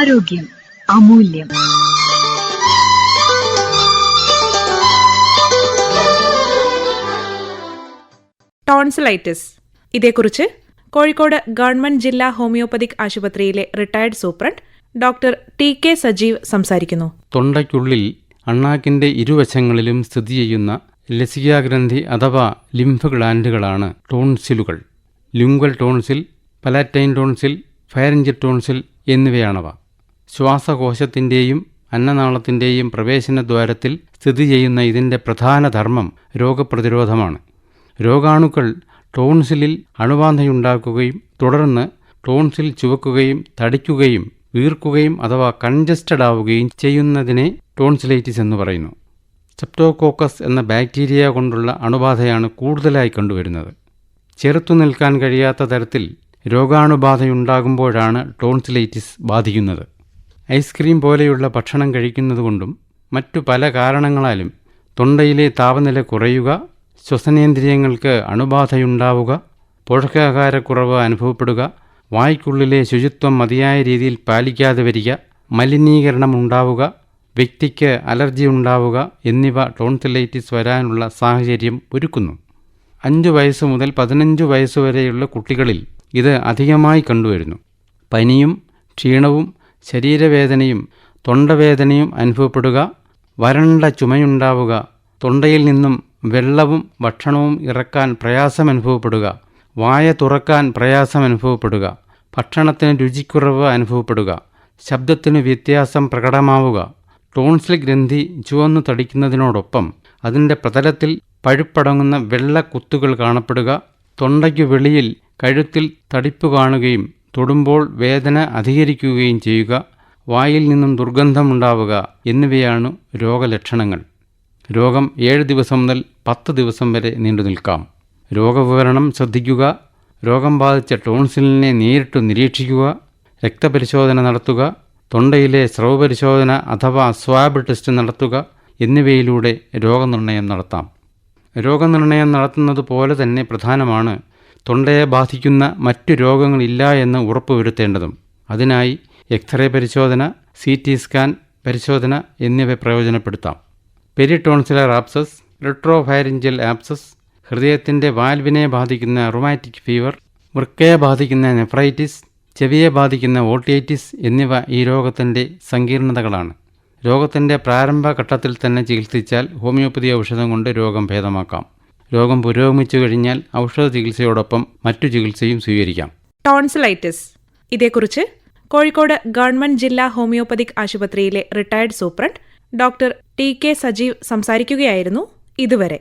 ആരോഗ്യം അമൂല്യം. ടോൺസിലൈറ്റിസ് ഇതേക്കുറിച്ച് കോഴിക്കോട് ഗവൺമെന്റ് ജില്ലാ ഹോമിയോപ്പതിക് ആശുപത്രിയിലെ retired superintendent doctor T K Sajeev സംസാരിക്കുന്നു. തൊണ്ടയ്ക്കുള്ളിൽ അണ്ണാക്കിന്റെ ഇരുവശങ്ങളിലും സ്ഥിതി ചെയ്യുന്ന ലസികാഗ്രന്ഥി അഥവാ ലിംഫ് ഗ്ലാൻഡുകളാണ് ടോൺസിലുകൾ lingual tonsil palatine tonsil pharyngeal tonsil എന്നിവയാണവ. ശ്വാസകോശത്തിന്റെയും അന്നനാളത്തിന്റെയും പ്രവേശനദ്വാരത്തിൽ സ്ഥിതി ചെയ്യുന്ന ഇതിന്റെ പ്രധാന ധർമ്മം രോഗപ്രതിരോധമാണ്. രോഗാണുക്കൾ ടോൺസിലിൽ അണുബാധയുണ്ടാക്കുകയും തുടർന്ന് ടോൺസിൽ ചുവക്കുകയും തടിക്കുകയും വീർക്കുകയും അഥവാ കൺജസ്റ്റഡ് ആവുകയും ചെയ്യുന്നതിനെ ടോൺസിലൈറ്റിസ് എന്ന് പറയുന്നു. സെപ്റ്റോകോക്കസ് എന്ന ബാക്ടീരിയ കൊണ്ടുള്ള അണുബാധയാണ് കൂടുതലായി കണ്ടുവരുന്നത്. ചെറുത്തു നിൽക്കാൻ കഴിയാത്ത തരത്തിൽ രോഗാണുബാധയുണ്ടാകുമ്പോഴാണ് ടോൺസിലൈറ്റിസ് ബാധിക്കുന്നത്. ഐസ്ക്രീം പോലെയുള്ള ഭക്ഷണം കഴിക്കുന്നതുകൊണ്ടും മറ്റു പല കാരണങ്ങളാലും തൊണ്ടയിലെ താപനില കുറയുക ശ്വസനേന്ദ്രിയങ്ങൾക്ക് അണുബാധയുണ്ടാവുക പോഷകാഹാരക്കുറവ് അനുഭവപ്പെടുക വായ്ക്കുള്ളിലെ ശുചിത്വം മതിയായ രീതിയിൽ പാലിക്കാതെ വരിക മലിനീകരണം ഉണ്ടാവുക വ്യക്തിക്ക് അലർജി ഉണ്ടാവുക എന്നിവ ടോൺസിലൈറ്റിസ് വരാനുള്ള സാഹചര്യം ഒരുക്കുന്നു. അഞ്ച് വയസ്സ് മുതൽ പതിനഞ്ച് വയസ്സ് വരെയുള്ള കുട്ടികളിൽ ഇത് അധികമായി കണ്ടുവരുന്നു. പനിയും ക്ഷീണവും ശരീരവേദനയും തൊണ്ടവേദനയും അനുഭവപ്പെടുക വരണ്ട ചുമയുണ്ടാവുക തൊണ്ടയിൽ നിന്നും വെള്ളവും ഭക്ഷണവും ഇറക്കാൻ പ്രയാസം അനുഭവപ്പെടുക വായ തുറക്കാൻ പ്രയാസം അനുഭവപ്പെടുക ഭക്ഷണത്തിന് രുചിക്കുറവ് അനുഭവപ്പെടുക ശബ്ദത്തിന് വ്യത്യാസം പ്രകടമാവുക ടോൺസിൽ ഗ്രന്ഥി ചുവന്നു തടിക്കുന്നതിനോടൊപ്പം അതിന്റെ പ്രതലത്തിൽ പഴുപ്പടങ്ങുന്ന വെള്ള കുത്തുകൾ കാണപ്പെടുക തൊണ്ടയ്ക്കു വെളിയിൽ കഴുത്തിൽ തടിപ്പ് കാണുകയും തൊടുമ്പോൾ വേദന അധികരിക്കുകയും ചെയ്യുക വായിൽ നിന്നും ദുർഗന്ധമുണ്ടാവുക എന്നിവയാണ് രോഗലക്ഷണങ്ങൾ. രോഗം ഏഴ് ദിവസം മുതൽ പത്ത് ദിവസം വരെ നീണ്ടു നിൽക്കാം. രോഗവിവരണം ശ്രദ്ധിക്കുക രോഗം ബാധിച്ച ടോൺസിലിനെ നേരിട്ട് നിരീക്ഷിക്കുക രക്തപരിശോധന നടത്തുക തൊണ്ടയിലെ സ്രവ പരിശോധന അഥവാ സ്വാബ് ടെസ്റ്റ് നടത്തുക എന്നിവയിലൂടെ രോഗനിർണയം നടത്താം. രോഗനിർണയം നടത്തുന്നത് പോലെ തന്നെ പ്രധാനമാണ് തൊണ്ടയെ ബാധിക്കുന്ന മറ്റു രോഗങ്ങളില്ല എന്ന് ഉറപ്പുവരുത്തേണ്ടതും. അതിനായി എക്സ്റേ പരിശോധന സി ടി സ്കാൻ പരിശോധന എന്നിവ പ്രയോജനപ്പെടുത്താം. പെരിടോൺസിലർ ആപ്സസ് റിട്രോഫയറിഞ്ചൽ ആപ്സസ് ഹൃദയത്തിന്റെ വാൽവിനെ ബാധിക്കുന്ന റൊമാറ്റിക് ഫീവർ വൃക്കയെ ബാധിക്കുന്ന നെഫ്രൈറ്റിസ് ചെവിയെ ബാധിക്കുന്ന ഓട്ടിയൈറ്റിസ് എന്നിവ ഈ രോഗത്തിന്റെ സങ്കീർണതകളാണ്. രോഗത്തിന്റെ പ്രാരംഭ ഘട്ടത്തിൽ തന്നെ ചികിത്സിച്ചാൽ ഹോമിയോപ്പതി ഔഷധം കൊണ്ട് രോഗം ഭേദമാക്കാം. രോഗം പുരോഗമിച്ചു കഴിഞ്ഞാൽ ഔഷധ ചികിത്സയോടൊപ്പം മറ്റു ചികിത്സയും സ്വീകരിക്കാം. ടോൺസിലൈറ്റിസ്. ഇതേക്കുറിച്ച് കോഴിക്കോട് ഗവൺമെന്റ് ജില്ലാ ഹോമിയോപ്പതിക് ആശുപത്രിയിലെ retired superintendent doctor T K Sajeev സംസാരിക്കുകയായിരുന്നു ഇതുവരെ.